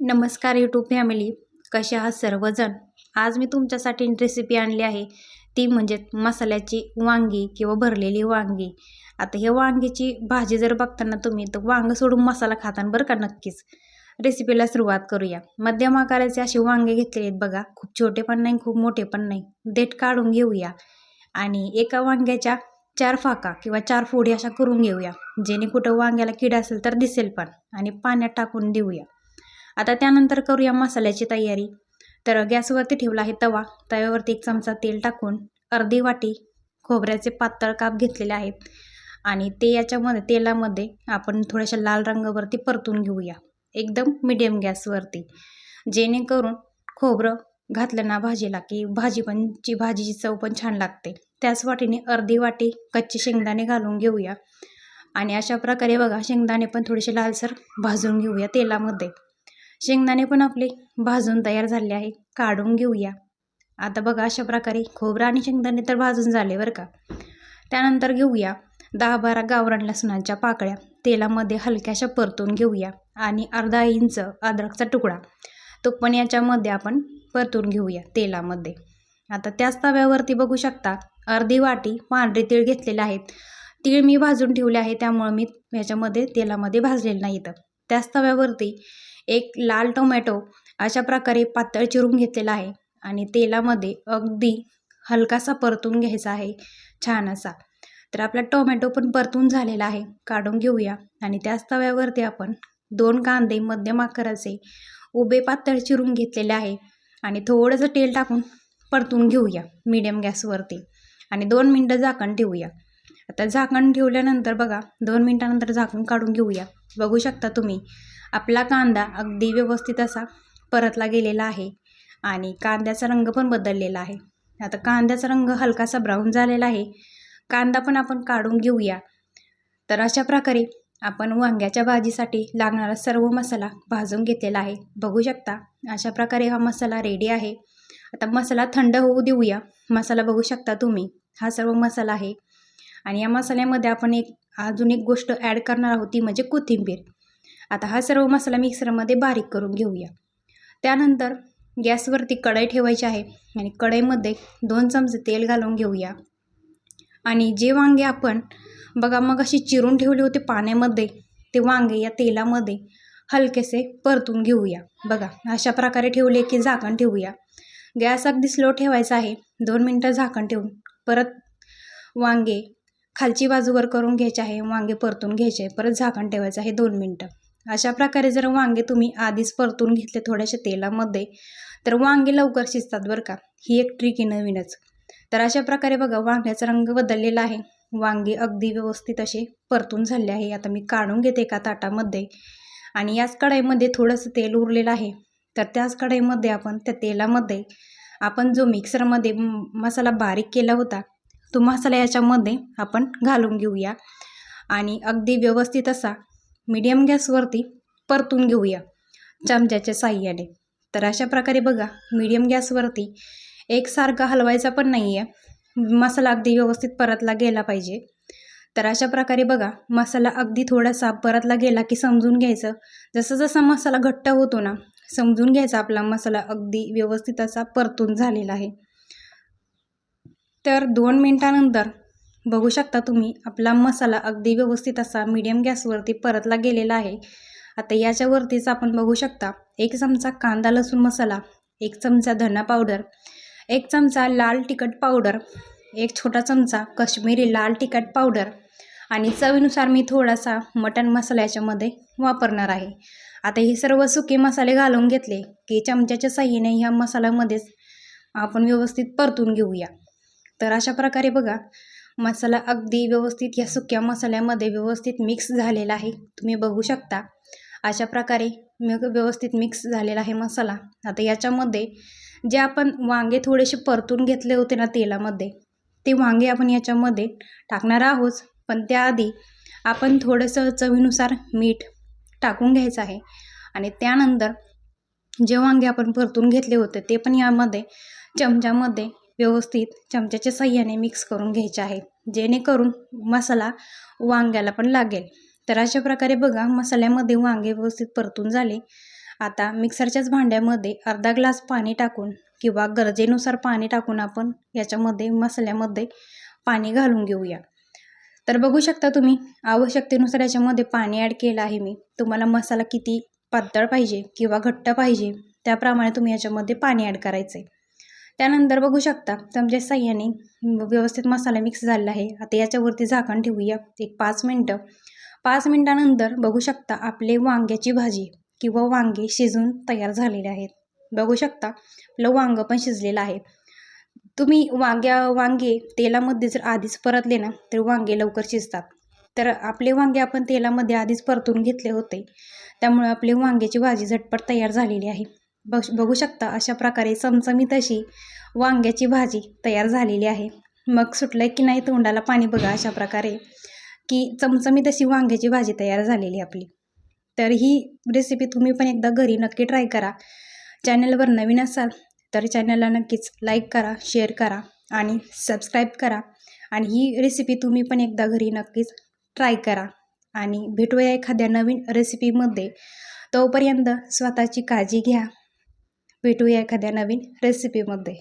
नमस्कार YouTube family कसे आहात सर्वजण? आज मी तुमच्यासाठी रेसिपी आणली आहे. ती म्हणजे मसाल्याची वांगी किंवा भरलेली वांगी. आता हे वांगीची भाजी जर बघताना तुम्ही तर वांग सोडून मसाला खाताना बरं का नक्कीच? रेसिपीला सुरुवात करूया. मध्यम आकाराचे असे वांगे घेतलेले आहेत बघा. खूप छोटे पण नाही खूप मोठे पण नाही. देठ काढून घेऊया. आणि एका वांग्याच्या चार फाका किंवा चार फोडी अशा करून घेऊया. जेणे कुठं वांग्याला किड असेल तर दिसेल पण. आणि पाण्यात टाकून देऊया. आता त्यानंतर करूया मसाल्याची तयारी. तर गॅसवरती ठेवला आहे तवा. तव्यावरती एक चमचा तेल टाकून अर्धी वाटी खोबऱ्याचे पातळ काप घेतलेले आहेत. आणि ते याच्यामध्ये तेलामध्ये आपण थोड्याशा लाल रंगावरती परतून घेऊया. एकदम मिडियम गॅसवरती. जेणेकरून खोबरं घातलं ना भाजीला की भाजी पण जी भाजीची चव पण छान लागते. त्याच वाटीने अर्धी वाटी कच्चे शेंगदाणे घालून घेऊया. आणि अशा प्रकारे बघा शेंगदाणे पण थोडेसे लालसर भाजून घेऊया तेलामध्ये. शेंगदाणे पण आपले भाजून तयार झाले आहे काढून घेऊया. आता बघा अशा प्रकारे खोबरं आणि शेंगदाणे तर भाजून झाले बरं का. त्यानंतर घेऊया दहा बारा गावरान लसणाच्या पाकळ्या. तेलामध्ये हलक्याशा परतून घेऊया आणि अर्धा इंच अद्रकचा तुकडा. तो पण याच्यामध्ये आपण परतून घेऊया तेलामध्ये. आता त्याच तव्यावरती बघू शकता अर्धी वाटी पांढरे तीळ घेतलेले आहेत. तीळ मी भाजून ठेवले आहे त्यामुळं मी याच्यामध्ये तेलामध्ये भाजलेलं नाही तर त्याच तव्यावरती एक लाल टोमॅटो अशा प्रकारे पातळ चिरून घेतलेला आहे आणि तेलामध्ये अगदी हलकासा परतून घ्यायचा आहे छान असा तर आपला टोमॅटो पण परतून झालेला आहे काढून घेऊया. आणि त्याच तव्यावरती आपण दोन कांदे मध्यम आकाराचे उभे पातळ चिरून घेतलेले आहे. आणि थोडंसं तेल टाकून परतून घेऊया मीडियम गॅसवरती आणि दोन मिनटं झाकण ठेवूया. आता झाकण ठेवल्यानंतर बघा दोन मिनटानंतर झाकण काढून घेऊया. बघू शकता तुम्ही आपला कांदा अगदी व्यवस्थित असा परतला गेलेला आहे आणि कांद्याचा रंग पण बदललेला आहे. आता कांद्याचा रंग हलकासा ब्राऊन झालेला आहे. कांदा पण आपण काढून घेऊया. तर अशा प्रकारे आपण वांग्याच्या भाजीसाठी लागणारा सर्व मसाला भाजून घेतलेला आहे. बघू शकता अशा प्रकारे हा मसाला रेडी आहे. आता मसाला थंड होऊ देऊया. मसाला बघू शकता तुम्ही. हा सर्व मसाला आहे. आणि या मसाल्यामध्ये आपण एक अजून एक गोष्ट ॲड करणार आहोत ती म्हणजे कोथिंबीर. आता हा सर्व मसाला मिक्सरमध्ये बारीक करून घेऊया. त्यानंतर गॅसवरती कढई ठेवायची आहे आणि कढईमध्ये दोन चमचे तेल घालून घेऊया. आणि जे वांगे आपण बघा मग अशी चिरून ठेवले होते पाण्यामध्ये ते वांगे या तेलामध्ये हलकेसे परतून घेऊया. बघा अशा प्रकारे ठेवले की झाकण ठेवूया. गॅस अगदी स्लो ठेवायचा आहे. दोन मिनटं झाकण ठेवून. परत वांगे खालची बाजूवर करून घ्यायचे आहे. वांगे परतून घ्यायचे आहे. परत झाकण ठेवायचं आहे दोन मिनटं. अशा प्रकारे जर वांगे तुम्ही आधीच परतून घेतले थोड्याशा तेलामध्ये तर वांगे लवकर शिजतात बरं का. ही एक ट्रिक आहे नवीनच. तर अशा प्रकारे बघा वांग्याचा रंग बदललेला आहे. वांगे अगदी व्यवस्थित असे परतून झाले आहे. आता मी काढून घेते एका ताटामध्ये. आणि याच कढईमध्ये थोडंसं तेल उरलेलं आहे. तर त्याच कढईमध्ये आपण त्या तेलामध्ये आपण जो मिक्सरमध्ये मसाला बारीक केला होता तो मसाला याच्यामध्ये आपण घालून घेऊया. आणि अगदी व्यवस्थित असा मीडियम गॅसवरती परतून घेऊया चमच्याच्या साह्याने. तर अशा प्रकारे बघा मीडियम गॅसवरती एकसारखा हलवायचा पण नाही आहे मसाला अगदी व्यवस्थित परतला गेला पाहिजे. तर अशा प्रकारे बघा मसाला अगदी थोडासा परतला गेला की समजून घ्यायचं. जसं जसा मसाला घट्ट होतो ना समजून घ्यायचा आपला मसाला अगदी व्यवस्थित असा परतून झालेला आहे. तर दोन मिनटानंतर बघू शकता तुम्ही आपला मसाला अगदी व्यवस्थित असा मीडियम गॅसवरती परतला गेलेला आहे. आता याच्यावरतीच आपण बघू शकता एक चमचा कांदा लसूण मसाला एक चमचा धना पावडर एक चमचा लाल तिखट पावडर एक छोटा चमचा कश्मीरी लाल तिखट पावडर आणि चवीनुसार मी थोडासा मटण मसाला याच्यामध्ये वापरणार आहे. आता हे सर्व सुके मसाले घालून घेतले की चमच्याच्या साह्याने ह्या मसाल्यामध्येच आपण व्यवस्थित परतून घेऊया. तर अशा प्रकारे बघा मसाला अगदी व्यवस्थित या सुक्या मसाल्यामध्ये व्यवस्थित मिक्स झालेला आहे. तुम्ही बघू शकता. अशा प्रकारे मी व्यवस्थित मिक्स झालेला आहे मसाला. आता याच्यामध्ये जे आपण वांगे थोडेसे परतून घेतले होते ना तेलामध्ये ते वांगे आपण याच्यामध्ये टाकणार आहोत. पण त्याआधी आपण थोडंसं चवीनुसार मीठ टाकून घ्यायचं आहे. आणि त्यानंतर जे वांगे आपण परतून घेतले होते ते पण यामध्ये चमच्यामध्ये व्यवस्थित चमच्याच्या सहाय्याने मिक्स करून घ्यायचे आहे. जेणेकरून मसाला वांग्याला पण लागेल. तर अशा प्रकारे बघा मसाल्यामध्ये वांगे व्यवस्थित परतून झाले. आता मिक्सरच्याच भांड्यामध्ये अर्धा ग्लास पाणी टाकून किंवा गरजेनुसार पाणी टाकून आपण याच्यामध्ये मसाल्यामध्ये पाणी घालून घेऊया. तर बघू शकता तुम्ही आवश्यकतेनुसार याच्यामध्ये पाणी ॲड केलं आहे मी. तुम्हाला मसाला किती पातळ पाहिजे किंवा घट्ट पाहिजे त्याप्रमाणे तुम्ही याच्यामध्ये पाणी ॲड करायचं आहे त्यानंतर बघू शकता चमच्या साह्याने व्यवस्थित मसाला मिक्स झालेला आहे. आता याच्यावरती झाकण ठेवूया. एक पाच मिनटं. पाच मिनटानंतर बघू शकता आपले वांग्याची भाजी किंवा वांगे शिजून तयार झालेले आहेत. बघू शकता आपलं वांगं पण शिजलेलं आहे. तुम्ही वांग्या वांगे तेलामध्ये जर आधीच परतले ना तर वांगे लवकर शिजतात. तर आपले वांगे आपण तेलामध्ये आधीच परतून घेतले होते. त्यामुळे आपली वांग्याची भाजी झटपट तयार झालेली आहे. बघ बघू शकता अशा प्रकारे चमचमीत अशी वांग्याची भाजी तयार झालेली आहे. मग सुटलं की नाही तोंडाला पाणी बघा अशा प्रकारे की चमचमीत अशी वांग्याची भाजी तयार झालेली आपली. तर ही रेसिपी तुम्ही पण एकदा घरी नक्की ट्राय करा. चॅनलवर नवीन असाल तर चॅनलला नक्कीच लाईक करा शेअर करा आणि सबस्क्राईब करा. आणि ही रेसिपी तुम्ही पण एकदा घरी नक्कीच ट्राय करा. आणि भेटूया एखाद्या नवीन रेसिपीमध्ये तोपर्यंत स्वतःची काळजी घ्या. भेटूया एखाद्या नवीन रेसिपीमध्ये